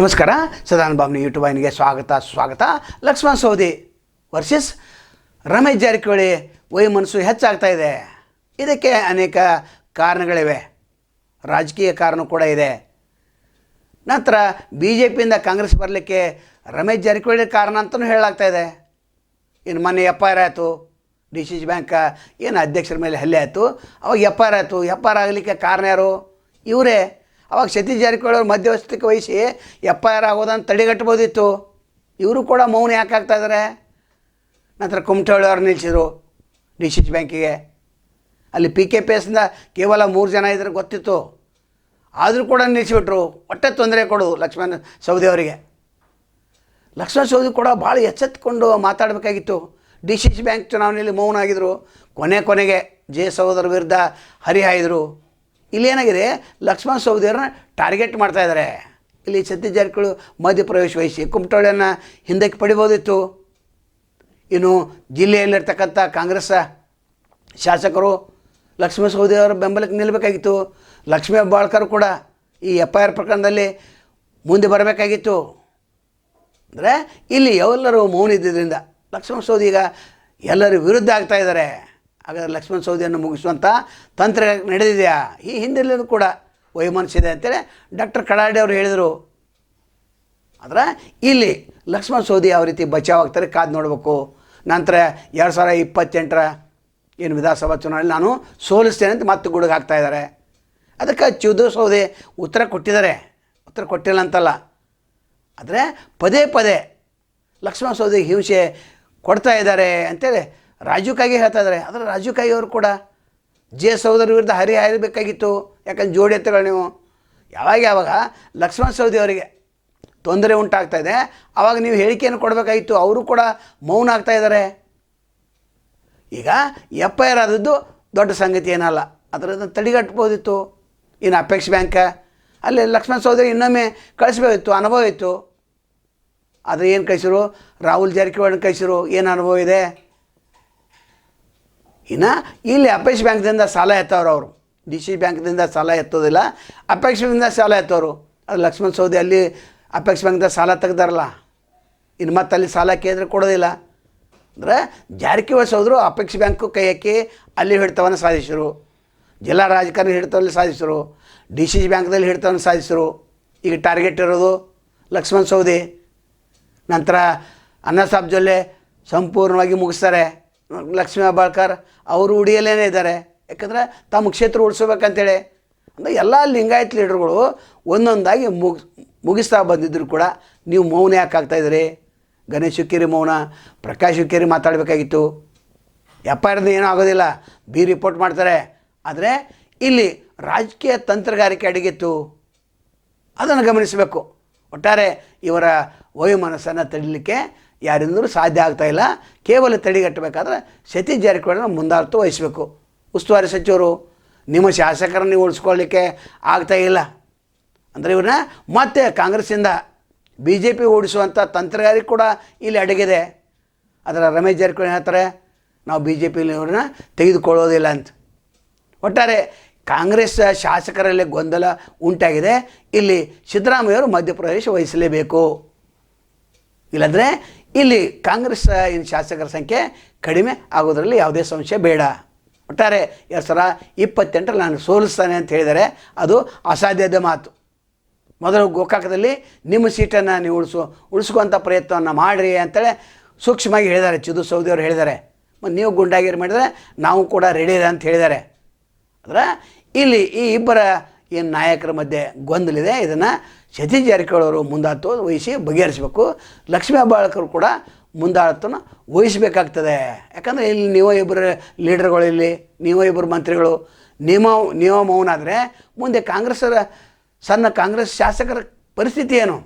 ನಮಸ್ಕಾರ ಸದಾನಂದ ಯೂಟ್ಯೂಬ್ ವಾಹಿನಿಗೆ ಸ್ವಾಗತ ಸ್ವಾಗತ. ಲಕ್ಷ್ಮಣ ಸೌದಿ ವರ್ಸಸ್ ರಮೇಶ್ ಜಾರಕಿಹೊಳಿ ವೈಮನಸ್ಸು ಹೆಚ್ಚಾಗ್ತಾ ಇದೆ. ಇದಕ್ಕೆ ಅನೇಕ ಕಾರಣಗಳಿವೆ. ರಾಜಕೀಯ ಕಾರಣ ಕೂಡ ಇದೆ. ನಂತರ ಬಿ ಜೆ ಪಿಯಿಂದ ಕಾಂಗ್ರೆಸ್ ಬರಲಿಕ್ಕೆ ರಮೇಶ್ ಜಾರಕಿಹೊಳಿ ಕಾರಣ ಅಂತಲೂ ಹೇಳಲಾಗ್ತಾ ಇದೆ. ಇನ್ನು ಮೊನ್ನೆ ಎಫ್ ಆರ್ ಆಯಿತು, ಡಿ ಸಿ ಸಿ ಬ್ಯಾಂಕ್ ಏನು ಅಧ್ಯಕ್ಷರ ಮೇಲೆ ಹಲ್ಲೆ ಆಯಿತು, ಅವಾಗ ಎಫ್ ಐ ಆರ್ ಆಯಿತು. ಎಫ್ ಆರ್ ಆಗಲಿಕ್ಕೆ ಕಾರಣ ಯಾರು? ಇವರೇ. ಅವಾಗ ಸತೀಶ್ ಜಾರಕಿಹೊಳಿ ಮಧ್ಯವಸ್ಥಿಕ ಮಧ್ಯವಸ್ಥಿಕೆ ವಹಿಸಿ ಎಪ್ಪ ಐ ಆರ್ ಆಗೋದನ್ನು ತಡೆಗಟ್ಟಬೋದಿತ್ತು ಇವರು ಕೂಡ ಮೌನ ಯಾಕೆ ಆಗ್ತಾಯಿದ್ದಾರೆ ನಂತರ ಕುಮಟಳ್ಳಿ ಅವ್ರು ನಿಲ್ಲಿಸಿದ್ರು ಡಿ ಸಿ ಸಿ ಬ್ಯಾಂಕಿಗೆ. ಅಲ್ಲಿ ಪಿ ಕೆ ಪಿ ಎಸ್ನಿಂದ ಕೇವಲ ಮೂರು ಜನ ಇದ್ರೆ ಗೊತ್ತಿತ್ತು. ಆದರೂ ಕೂಡ ನಿಲ್ಲಿಸಿಬಿಟ್ರು ಒಟ್ಟೆ ತೊಂದರೆ ಕೊಡು ಲಕ್ಷ್ಮಣ ಸೌದಿ ಅವರಿಗೆ. ಲಕ್ಷ್ಮಣ ಸೌದಿ ಕೂಡ ಭಾಳ ಎಚ್ಚೆತ್ತುಕೊಂಡು ಮಾತಾಡಬೇಕಾಗಿತ್ತು. ಡಿ ಸಿ ಸಿ ಬ್ಯಾಂಕ್ ಚುನಾವಣೆಯಲ್ಲಿ ಮೌನ ಆಗಿದ್ರು. ಕೊನೆ ಕೊನೆಗೆ ಜೆ ಸಹೋದರ ವಿರುದ್ಧ ಹರಿಹಾಯ್ದರು. ಇಲ್ಲೇನಾಗಿದೆ ಲಕ್ಷ್ಮಣ ಸೌದಿಯವ್ರನ್ನ ಟಾರ್ಗೆಟ್ ಮಾಡ್ತಾ ಇದ್ದಾರೆ ಇಲ್ಲಿ ಸತೀಶ್ ಜಾರಕಿಹೊಳಿ ಮಧ್ಯಪ್ರವೇಶ ವಹಿಸಿ ಕುಮಟೋಳಿಯನ್ನು ಹಿಂದಕ್ಕೆ ಪಡಿಬೋದಿತ್ತು. ಇನ್ನು ಜಿಲ್ಲೆಯಲ್ಲಿರ್ತಕ್ಕಂಥ ಕಾಂಗ್ರೆಸ್ ಶಾಸಕರು ಲಕ್ಷ್ಮೀ ಸೌದಿ ಅವರ ಬೆಂಬಲಕ್ಕೆ ನಿಲ್ಲಬೇಕಾಗಿತ್ತು. ಲಕ್ಷ್ಮೀ ಬಾಳ್ಕರ್ ಕೂಡ ಈ ಎಫ್ ಐ ಆರ್ ಪ್ರಕರಣದಲ್ಲಿ ಮುಂದೆ ಬರಬೇಕಾಗಿತ್ತು. ಅಂದರೆ ಇಲ್ಲಿ ಎಲ್ಲರೂ ಮೌನ ಇದ್ದಿದ್ದರಿಂದ ಲಕ್ಷ್ಮಣ ಸೌದಿ ಈಗ ಎಲ್ಲರ ವಿರುದ್ಧ ಆಗ್ತಾ ಇದ್ದಾರೆ. ಹಾಗಾದ್ರೆ ಲಕ್ಷ್ಮಣ ಸೌದಿಯನ್ನು ಮುಗಿಸುವಂಥ ತಂತ್ರ ನಡೆದಿದೆಯಾ? ಈ ಹಿಂದೆಲ್ಲೂ ಕೂಡ ವಯೋಮನಸ್ಸಿದೆ ಅಂತೇಳಿ ಡಾಕ್ಟರ್ ಕಡಾಡಿ ಅವರು ಹೇಳಿದರು. ಆದರೆ ಇಲ್ಲಿ ಲಕ್ಷ್ಮಣ ಸೌದಿ ಯಾವ ರೀತಿ ಬಚಾವ್ ಆಗ್ತಾರೆ ಕಾದು ನೋಡಬೇಕು. ನಂತರ ಎರಡು ಸಾವಿರ ಇಪ್ಪತ್ತೆಂಟರ ಏನು ವಿಧಾನಸಭಾ ಚುನಾವಣೆಯಲ್ಲಿ ನಾನು ಸೋಲಿಸ್ತೇನೆ ಅಂತ ಮತ್ತೆ ಗುಡುಗೆ ಹಾಕ್ತಾ ಇದ್ದಾರೆ. ಅದಕ್ಕೆ ಚುದು ಸೌದಿ ಉತ್ತರ ಕೊಟ್ಟಿದ್ದಾರೆ. ಉತ್ತರ ಕೊಟ್ಟಿಲ್ಲ ಅಂತಲ್ಲ. ಆದರೆ ಪದೇ ಪದೇ ಲಕ್ಷ್ಮಣ ಸೌದಿಗೆ ಹಿಂಸೆ ಕೊಡ್ತಾ ಇದ್ದಾರೆ ಅಂತೇಳಿ ರಾಜೀವ್ ಕಾಗೆ ಹೇಳ್ತಾ ಇದ್ದಾರೆ ಆದರೆ ರಾಜೀವ್ ಕಾಗೆ ಅವರು ಕೂಡ ಜೆ ಸಹೋದರ ವಿರುದ್ಧ ಹರಿ ಹಾಯಬೇಕಾಗಿತ್ತು ಯಾಕಂದ್ರೆ ಜೋಡಿ ಎತ್ತುಗಳು ನೀವು. ಯಾವಾಗ ಯಾವಾಗ? ಲಕ್ಷ್ಮಣ ಸೌದಿ ಅವರಿಗೆ ತೊಂದರೆ ಉಂಟಾಗ್ತಾ ಇದೆ. ಆವಾಗ ನೀವು ಹೇಳಿಕೆಯನ್ನು ಕೊಡಬೇಕಾಗಿತ್ತು. ಅವರು ಕೂಡ ಮೌನ ಆಗ್ತಾ ಇದ್ದಾರೆ. ಈಗ ಎಫ್ ಐ ಆರ್ ಆದದ್ದು ದೊಡ್ಡ ಸಂಗತಿ ಏನಲ್ಲ. ಅದರದ್ದು ತಡೆಗಟ್ಬೋದಿತ್ತು ಇನ್ನು ಅಪೆಕ್ಸ್ ಬ್ಯಾಂಕ. ಅಲ್ಲಿ ಲಕ್ಷ್ಮಣ ಸೌದರಿ ಇನ್ನೊಮ್ಮೆ ಕಳಿಸ್ಬೇಕಿತ್ತು ಅನುಭವ ಇತ್ತು. ಆದರೆ ಏನು ಕಳಿಸಿರು? ರಾಹುಲ್ ಜಾರಕಿಹೊಳಿ ಕಳಿಸಿರು. ಏನು ಅನುಭವ ಇದೆ? ಇನ್ನು ಇಲ್ಲಿ ಅಪೇಕ್ಷ ಬ್ಯಾಂಕ್ದಿಂದ ಸಾಲ ಎತ್ತವ್ರು ಅವರು. ಡಿ ಸಿ ಬ್ಯಾಂಕ್ದಿಂದ ಸಾಲ ಎತ್ತೋದಿಲ್ಲ. ಬ್ಯಾಂಕ್ದಿಂದ ಸಾಲ ಎತ್ತೋರು. ಅದು ಲಕ್ಷ್ಮಣ ಸೌದಿ ಅಲ್ಲಿ ಅಪೇಕ್ಷ ಬ್ಯಾಂಕ್ದಾಗ ಸಾಲ ತೆಗ್ದಾರಲ್ಲ. ಇನ್ನು ಮತ್ತೆ ಅಲ್ಲಿ ಸಾಲ ಕೇಳಿದ್ರೆ ಕೊಡೋದಿಲ್ಲ. ಅಂದರೆ ಜಾರಕಿಹೊಳಿ ಸೌದರು ಅಪೇಕ್ಷ ಬ್ಯಾಂಕು ಕೈ ಹಾಕಿ ಅಲ್ಲಿ ಹಿಡಿತವನ್ನು ಸಾಧಿಸಿರು. ಜಿಲ್ಲಾ ರಾಜಕಾರಣಿ ಹಿಡಿತವನ್ನು ಸಾಧಿಸಿರು. ಡಿ ಸಿ ಸಿ ಬ್ಯಾಂಕ್ದಲ್ಲಿ ಹಿಡಿತವನ್ನು ಸಾಧಿಸಿರು. ಈಗ ಟಾರ್ಗೆಟ್ ಇರೋದು ಲಕ್ಷ್ಮಣ್ ಸೌದಿ. ನಂತರ ಅನ್ನ ಸಾಬ್ ಜೊಲ್ಲೆ ಸಂಪೂರ್ಣವಾಗಿ ಮುಗಿಸ್ತಾರೆ. ಲಕ್ಷ್ಮೀ ಹೆಬ್ಬಾಳ್ಕರ್ ಅವರು ಉಡಿಯಲ್ಲೇ ಇದ್ದಾರೆ. ಯಾಕಂದರೆ ತಮ್ಮ ಕ್ಷೇತ್ರ ಉಳಿಸ್ಬೇಕಂತೇಳಿ. ಅಂದರೆ ಎಲ್ಲ ಲಿಂಗಾಯತ್ ಲೀಡರ್ಗಳು ಒಂದೊಂದಾಗಿ ಮುಗ್, ಮುಗಿಸ್ತಾ ಬಂದಿದ್ದರು ಕೂಡ ನೀವು ಮೌನ ಯಾಕೆ ಆಗ್ತಾಯಿದ್ದೀರಿ ಗಣೇಶ್ ಹುಕ್ಕೇರಿ ಮೌನ, ಪ್ರಕಾಶ್ ಹುಕ್ಕೇರಿ ಮಾತಾಡಬೇಕಾಗಿತ್ತು. ಎಫ್ ಐ ಆರ್ದು ಏನೂ ಆಗೋದಿಲ್ಲ. ಬಿ ರಿಪೋರ್ಟ್ ಮಾಡ್ತಾರೆ. ಆದರೆ ಇಲ್ಲಿ ರಾಜಕೀಯ ತಂತ್ರಗಾರಿಕೆ ಅಡಗಿತ್ತು. ಅದನ್ನು ಗಮನಿಸಬೇಕು. ಒಟ್ಟಾರೆ ಇವರ ವಯೋಮನಸ್ಸನ್ನು ತಡಿಲಿಕ್ಕೆ ಯಾರಿಂದಲೂ ಸಾಧ್ಯ ಆಗ್ತಾ ಇಲ್ಲ. ಕೇವಲ ತಡೆಗಟ್ಟಬೇಕಾದ್ರೆ ಸತೀಶ್ ಜಾರಕಿಹೊಳಿನ ಮುಂದಾರ್ಥ ವಹಿಸಬೇಕು. ಉಸ್ತುವಾರಿ ಸಚಿವರು, ನಿಮ್ಮ ಶಾಸಕರನ್ನು ಉಳಿಸ್ಕೊಳ್ಳಿಕ್ಕೆ ಆಗ್ತಾ ಇಲ್ಲ. ಅಂದರೆ ಇವ್ರನ್ನ ಮತ್ತೆ ಕಾಂಗ್ರೆಸ್ಸಿಂದ ಬಿ ಜೆ ಪಿ ಓಡಿಸುವಂಥ ತಂತ್ರಗಾರಿಕೆ ಕೂಡ ಇಲ್ಲಿ ಅಡಗಿದೆ. ಅದರ ರಮೇಶ್ ಜಾರಕಿಹೊಳಿ ಹೇಳ್ತಾರೆ, ನಾವು ಬಿ ಜೆ ಪಿಲಿ ತೆಗೆದುಕೊಳ್ಳೋದಿಲ್ಲ ಅಂತ. ಒಟ್ಟಾರೆ ಕಾಂಗ್ರೆಸ್ ಶಾಸಕರಲ್ಲಿ ಗೊಂದಲ ಉಂಟಾಗಿದೆ. ಇಲ್ಲಿ ಸಿದ್ದರಾಮಯ್ಯವರು ಮಧ್ಯಪ್ರವೇಶ ವಹಿಸಲೇಬೇಕು. ಇಲ್ಲಾಂದರೆ ಇಲ್ಲಿ ಕಾಂಗ್ರೆಸ್ ಶಾಸಕರ ಸಂಖ್ಯೆ ಕಡಿಮೆ ಆಗೋದ್ರಲ್ಲಿ ಯಾವುದೇ ಸಂಶಯ ಬೇಡ. ಒಟ್ಟಾರೆ ಎರಡು ಸಾವಿರ ಇಪ್ಪತ್ತೆಂಟರಲ್ಲಿ ನಾನು ಸೋಲಿಸ್ತಾನೆ ಅಂತ ಹೇಳಿದರೆ ಅದು ಅಸಾಧ್ಯದ ಮಾತು. ಮೊದಲು ಗೋಕಾಕದಲ್ಲಿ ನಿಮ್ಮ ಸೀಟನ್ನು ನೀವು ಉಳಿಸು ಉಳಿಸ್ಕೊಂಥ ಪ್ರಯತ್ನವನ್ನು ಮಾಡಿರಿ ಅಂತೇಳಿ ಸೂಕ್ಷ್ಮವಾಗಿ ಹೇಳಿದ್ದಾರೆ. ಚಿದು ಸೌದಿಯವರು ಹೇಳಿದ್ದಾರೆ. ಮತ್ತು ನೀವು ಗುಂಡಾಗಿರಿ ಮಾಡಿದರೆ ನಾವು ಕೂಡ ರೆಡಿ ಇದೆ ಅಂತ ಹೇಳಿದ್ದಾರೆ. ಅಂದ್ರೆ, ಇಲ್ಲಿ ಈ ಇಬ್ಬರ ಏನು ನಾಯಕರ ಮಧ್ಯೆ ಗೊಂದಲಿದೆ. ಇದನ್ನು ಸತೀಶ್ ಜಾರಕಿಹೊಳಿ ಅವರು ಮುಂದಾಳತ್ವ ವಹಿಸಿ ಬಗೆಹರಿಸಬೇಕು. ಲಕ್ಷ್ಮೀ ಹೆಬ್ಬಾಳ್ಕರು ಕೂಡ ಮುಂದಾಳತ್ವನ ವಹಿಸಬೇಕಾಗ್ತದೆ. ಯಾಕಂದರೆ ಇಲ್ಲಿ ನೀವು ಇಬ್ಬರು ಲೀಡರ್ಗಳು ಇಲ್ಲಿ, ನೀವು ಇಬ್ಬರು ಮಂತ್ರಿಗಳು. ನಿಯಮ ನಿಯಮ ಮೌನ ಆದರೆ ಮುಂದೆ ಕಾಂಗ್ರೆಸ್ಸರ, ಸಣ್ಣ ಕಾಂಗ್ರೆಸ್ ಶಾಸಕರ ಪರಿಸ್ಥಿತಿ ಏನು?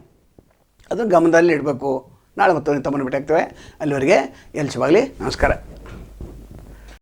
ಅದನ್ನು ಗಮನದಲ್ಲಿ ಇಡಬೇಕು. ನಾಳೆ ಮತ್ತೊಂದು ತಮ್ಮನ್ನು ಬಿಟ್ಟಾಗ್ತೇವೆ ಅಲ್ಲಿವರೆಗೆ ಎಲ್ಸವಾಗಲಿ ನಮಸ್ಕಾರ.